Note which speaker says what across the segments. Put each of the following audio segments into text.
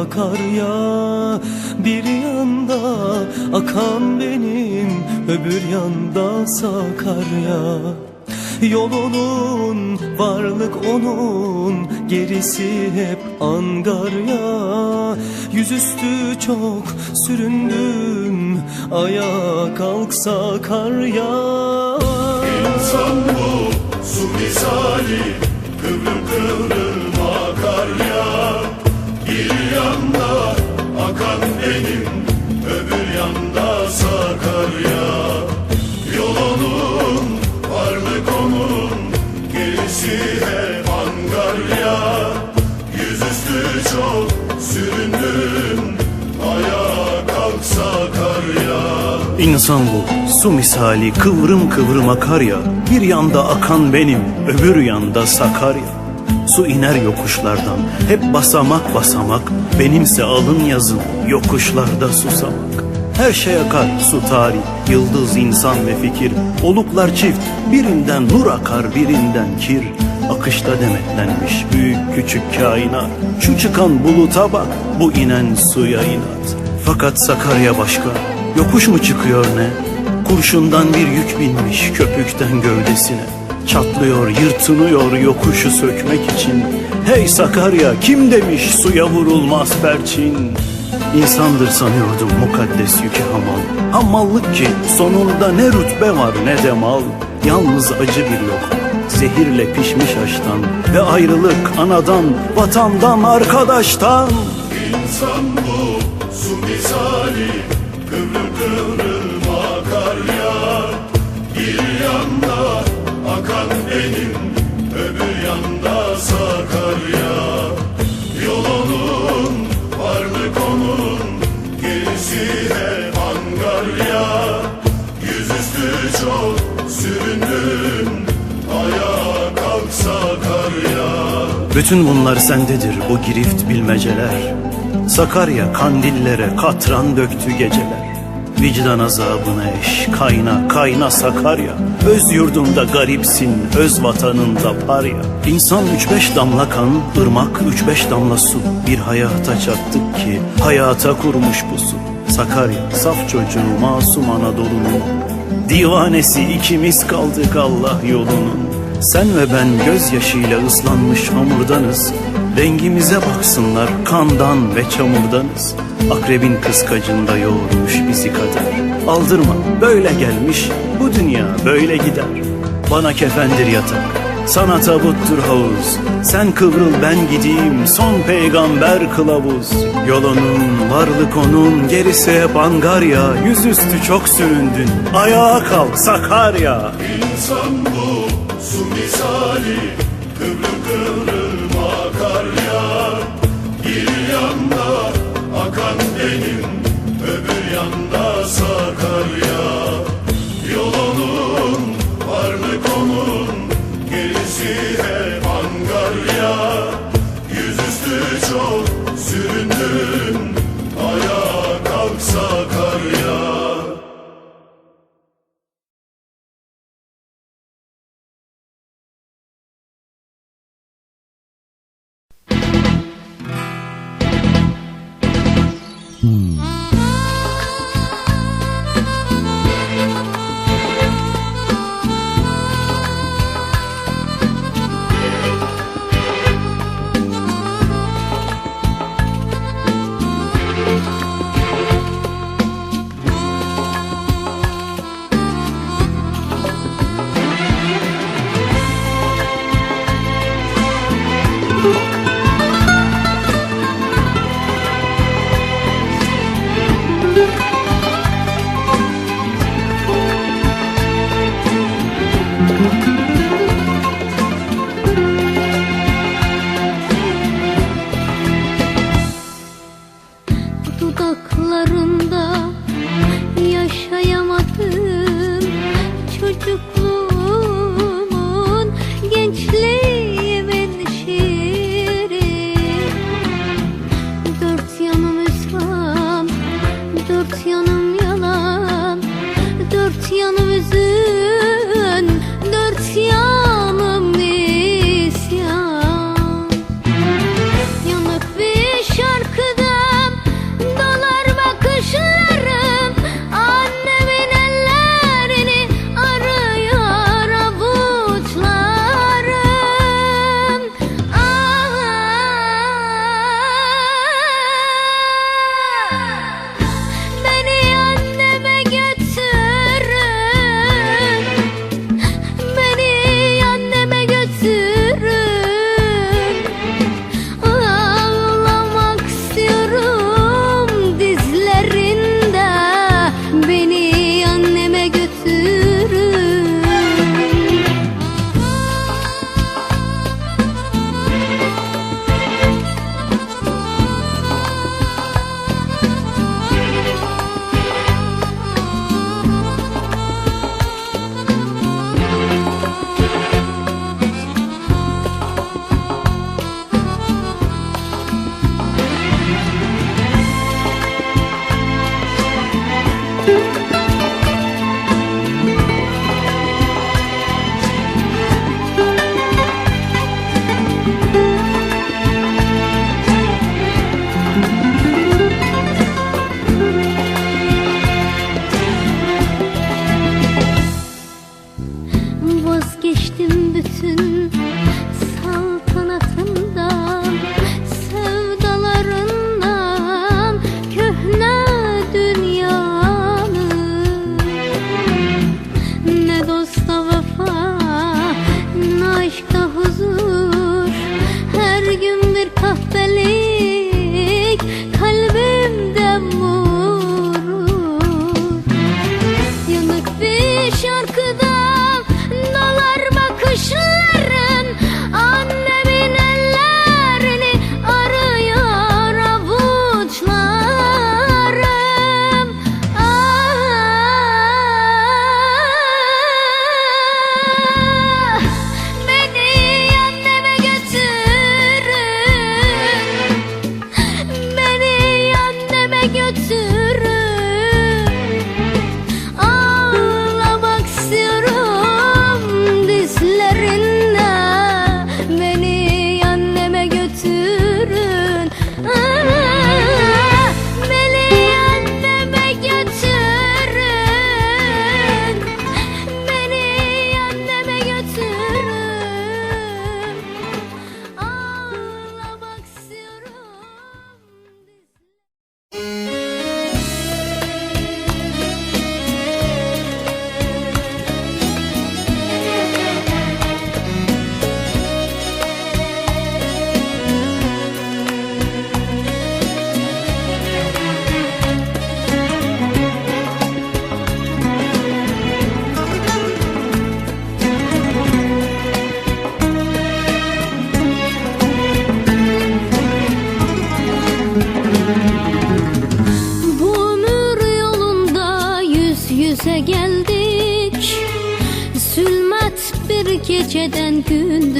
Speaker 1: akar ya. Bir yanda akan benim öbür yanda sakar ya. Yol onun, varlık onun, gerisi hep angar ya. Yüzüstü çok süründüm, ayağa kalksa kar ya.
Speaker 2: İnsan bu su misali kıvrım kıvrım akar ya yanda akan benim öbür yanda sakar ya. Yol onun varlık onun gerisi hep angar ya. Yüzüstü çok süründüm ayağa kalksa kar ya.
Speaker 3: İnsan bu su misali kıvrım kıvrım akar ya. Bir yanda akan benim öbür yanda Sakarya Su iner yokuşlardan. Hep basamak basamak Benimse alın yazın yokuşlarda susamak. Her şey akar su tarih yıldız insan ve fikir. Oluklar çift birinden nur akar birinden kir. Akışta demetlenmiş büyük küçük kainat. Şu çıkan buluta bak bu inen suya inat. Fakat Sakarya başka Yokuş mu çıkıyor ne? Kurşundan bir yük binmiş köpükten gövdesine. Çatlıyor, yırtınıyor yokuşu sökmek için. Hey Sakarya kim demiş suya vurulmaz perçin? İnsandır sanıyordum mukaddes yükü hamal. Hamallık ki sonunda ne rütbe var ne de mal. Yalnız acı bir lokma. Zehirle pişmiş aştan ve ayrılık anadan, vatandan, arkadaştan.
Speaker 2: İnsan bu su misali kıvrım kıvrım
Speaker 3: Bütün bunlar sendedir bu girift bilmeceler. Sakarya kandillere katran döktü geceler. Vicdan azabına eş kayna kayna Sakarya. Öz yurdunda garipsin öz vatanında parya. İnsan üç beş damla kan ırmak üç beş damla su. Bir hayata çattık ki hayata kurmuş bu su. Sakarya saf çocuğu masum Anadolu'nun. Divanesi ikimiz kaldık Allah yolunun Sen ve ben gözyaşıyla ıslanmış hamurdanız. Rengimize baksınlar kandan ve çamurdanız. Akrebin kıskacında yoğurmuş bizi kader. Aldırma böyle gelmiş bu dünya böyle gider. Bana kefendir yatak sana tabuttur havuz. Sen kıvrıl ben gideyim. Son peygamber kılavuz. Yolunun varlık onun. Gerisi hep angarya. Yüzüstü çok süründün. Ayağa kalk Sakarya.
Speaker 2: İnsan bu su misali. Kıvrım kıvrım akar Bir yanda akan benim öbür yanda sakar ya Yol onun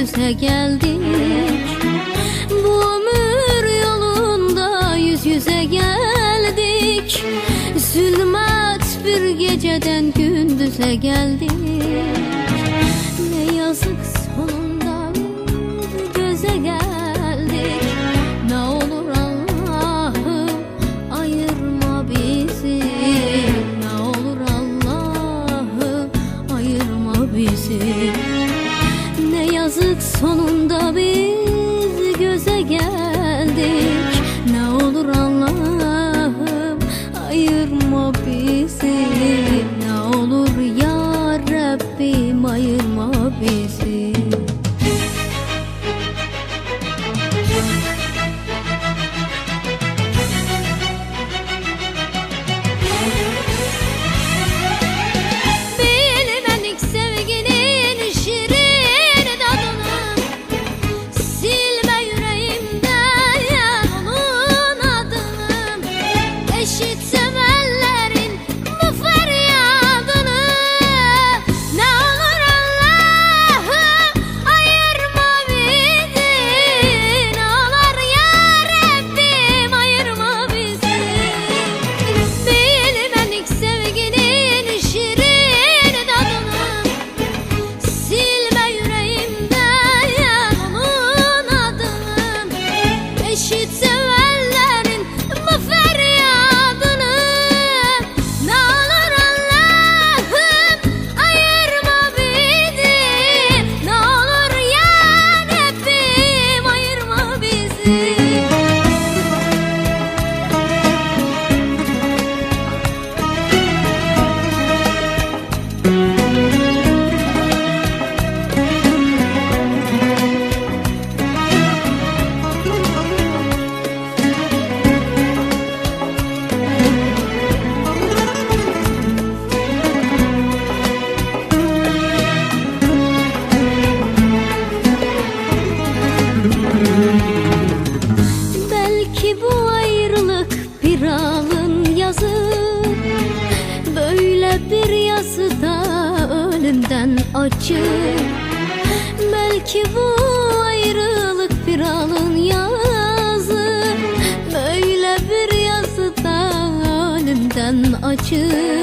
Speaker 4: düze geldik. Bu ömür yolunda yüz yüze geldik. Zulmat bir geceden gündüze geldik. bu ayrılık piralın yazı. Böyle bir yazıda ölümden acı. Belki bu ayrılık piralın yazı. Böyle bir yazıda ölümden acı.